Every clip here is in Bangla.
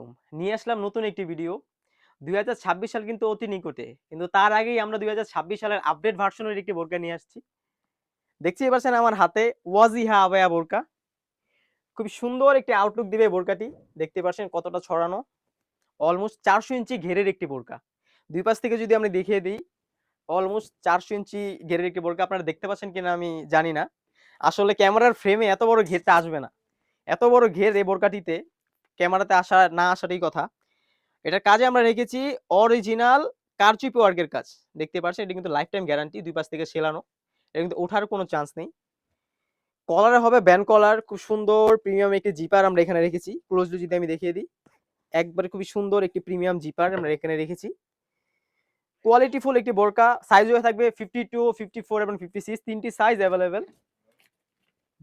আলাইকুম নিয়ে আসলাম নতুন একটি ভিডিও দুই হাজার ছাব্বিশ সাল কিন্তু অতি নিকটে। কিন্তু তার আগেই আমরা দুই সালের আপডেট ভার্সনের একটি বোরকা নিয়ে আসছি। দেখছি পাচ্ছেন আমার হাতে ওয়াজিহা আবায়া বোরকা। খুব সুন্দর একটি আউটলুক দিবে বোরকাটি। দেখতে পাচ্ছেন কতটা ছড়ানো। অলমোস্ট চারশো ইঞ্চি ঘেরের একটি বোরকা। দুই পাশ থেকে যদি আমরা দেখিয়ে দিই অলমোস্ট চারশো ইঞ্চি ঘেরের একটি বোরকা আপনারা দেখতে পাচ্ছেন কিনা আমি জানি না। আসলে ক্যামেরার ফ্রেমে এত বড় ঘেরটা আসবে না। এত বড় ঘের এই বোরকাটিতে ক্যামেরাতে আসা, না আসারই কথা। এটার কাজে আমরা রেখেছি অরিজিনাল কারচুপি ওয়ার্কের কাজ। দেখতে পাচ্ছেন এটা কিন্তু লাইফ টাইম গ্যারান্টি দুই পাশ থেকে সেলানো। এটা কিন্তু ওঠার কোনো চান্স নেই। কলারে হবে ব্যান্ড কলার খুব সুন্দর প্রিমিয়াম একটি জিপার আমরা এখানে রেখেছি। ক্লোজলি যদি আমি দেখিয়ে দিই, একবারে খুবই সুন্দর একটি প্রিমিয়াম জিপার আমরা এখানে রেখেছি। কোয়ালিটিফুল একটি বোরকা সাইজ হয়ে থাকবে ফিফটি টু ফিফটি ফোর এবং ফিফটি সিক্স তিনটি সাইজ অ্যাভেলেবেল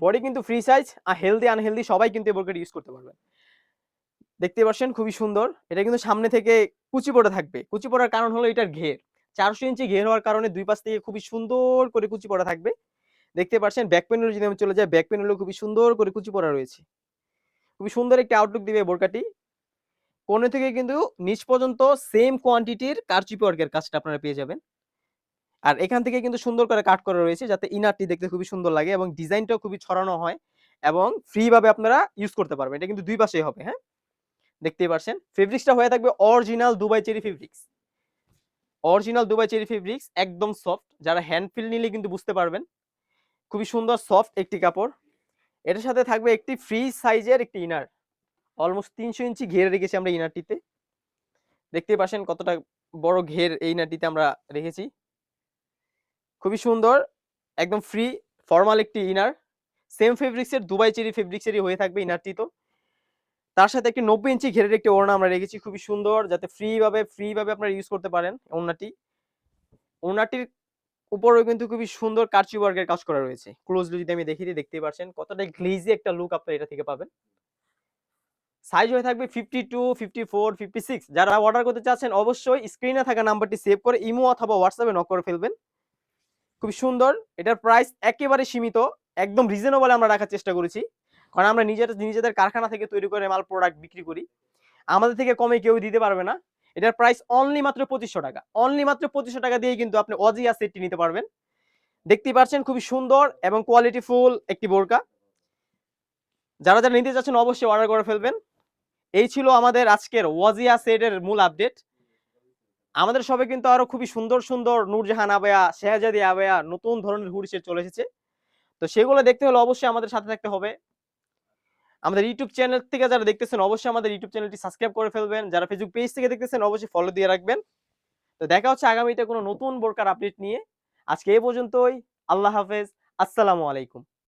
বডি কিন্তু ফ্রি সাইজ আর হেলদি আনহেলদি সবাই কিন্তু এই বোরকাটি ইউজ করতে পারবে দেখতে পাচ্ছেন খুবই সুন্দর। এটা কিন্তু সামনে থেকে কুচি পড়ে থাকবে। কুচি পড়ার কারণ হলো এটার ঘের। চারশো ইঞ্চি ঘের হওয়ার কারণে দুই পাশ থেকে খুবই সুন্দর করে কুচি পড়া থাকবে। দেখতে পাচ্ছেন ব্যাক প্যানেল যদি আমি চলে যাই ব্যাক প্যানেলও খুবই সুন্দর করে কুচি পড়া রয়েছে। খুবই সুন্দর একটি আউটলুক দিবে বোরকাটি। কোণে থেকে কিন্তু নিচ পর্যন্ত সেম কোয়ান্টিটির কারচুপি ওয়ার্কের কাজটা আপনারা পেয়ে যাবেন। আর এখান থেকে কিন্তু সুন্দর করে কাট করা রয়েছে যাতে ইনারটি দেখতে খুবই সুন্দর লাগে এবং ডিজাইনটাও খুবই ছড়ানো হয় এবং ফ্রি ভাবে আপনারা ইউজ করতে পারবেন। এটা কিন্তু দুই পাশেই হবে হ্যাঁ? দেখতেই পারছেন। ফেব্রিক্সটা হয়ে থাকবে original Dubai cherry fabrics original Dubai cherry fabrics একদম সফট যারা হ্যান্ড ফিল নিলে কিন্তু বুঝতে পারবেন। খুবই সুন্দর সফট একটি কাপড়। এটার সাথে থাকবে একটি ফ্রি সাইজের একটি ইনার অলমোস্ট তিনশো ইঞ্চি ঘেরে রেখেছি আমরা ইনারটিতে দেখতেই পাচ্ছেন কতটা বড় ঘের এই ইনারটিতে আমরা রেখেছি। খুবই সুন্দর, একদম ফ্রি ফর্মাল একটি ইনার সেম ফেব্রিক্সের দুবাই চেরি ফেব্রিক্সেরই হয়ে থাকবে ইনারটি তো। তার সাথে একটি নব্বই ইঞ্চি ঘেরের একটি ওড়না আমরা রেখেছি, খুবই সুন্দর, যাতে ফ্রি ভাবে ফ্রি ভাবে আপনারা ইউজ করতে পারেন ওড়নাটি। ওড়নাটির উপরেও কিন্তু খুবই সুন্দর কারচি ওয়ার্কের কাজ করা রয়েছে। ক্লোজলি যদি আমি দেখিয়ে দিই দেখতেই পাচ্ছেন কতটা গ্লেজি একটা লুক আপনারা এটা থেকে পাবেন। সাইজ হয়ে থাকবে fifty two fifty four fifty six যারা অর্ডার করতে চাচ্ছেন, অবশ্যই স্ক্রিনে থাকা নাম্বারটি সেভ করে ইমো অথবা হোয়াটসঅ্যাপে নক করে ফেলবেন। খুব সুন্দর, এটার প্রাইস একেবারে সীমিত, একদম রিজনেবল আমরা রাখার চেষ্টা করেছি। কারণ আমরা নিজের, নিজেদের কারখানা থেকে তৈরি করে মাল প্রোডাক্ট বিক্রি করি। আমাদের থেকে কমে কেউ দিতে পারবে না। এটার প্রাইস অনলি মাত্র পঁচিশশো টাকা। অনলি মাত্র পঁচিশশো টাকা দিয়ে কিন্তু আপনি অজিয়া সেটটি নিতে পারবেন। দেখতেই পাচ্ছেন খুবই সুন্দর এবং কোয়ালিটি ফুল একটি বোরকা। যারা যারা নিতে চাচ্ছেন অবশ্যই অর্ডার করে ফেলবেন। এই ছিল আমাদের আজকের ওয়াজিয়া সেটের মূল আপডেট আমাদের সবে কিন্তু আরও খুবই সুন্দর সুন্দর নূরজাহান আবেয়া, শেহজাদি আবেয়া নতুন ধরনের হুডি সেট চলে এসেছে। তো সেগুলো দেখতে হলে অবশ্যই আমাদের সাথে থাকতে হবে। আমাদের ইউটিউব চ্যানেল থেকে যারা দেখতেছেন, অবশ্যই আমাদের ইউটিউব চ্যানেলটি সাবস্ক্রাইব করে ফেলবেন। যারা ফেসবুক পেজ থেকে দেখতেছেন, অবশ্যই ফলো দিয়ে রাখবেন। তো দেখা হচ্ছে আগামীতে কোনো নতুন বোরকার আপডেট নিয়ে। আজকে এই পর্যন্তই। আল্লাহ হাফেজ। আসসালামু আলাইকুম।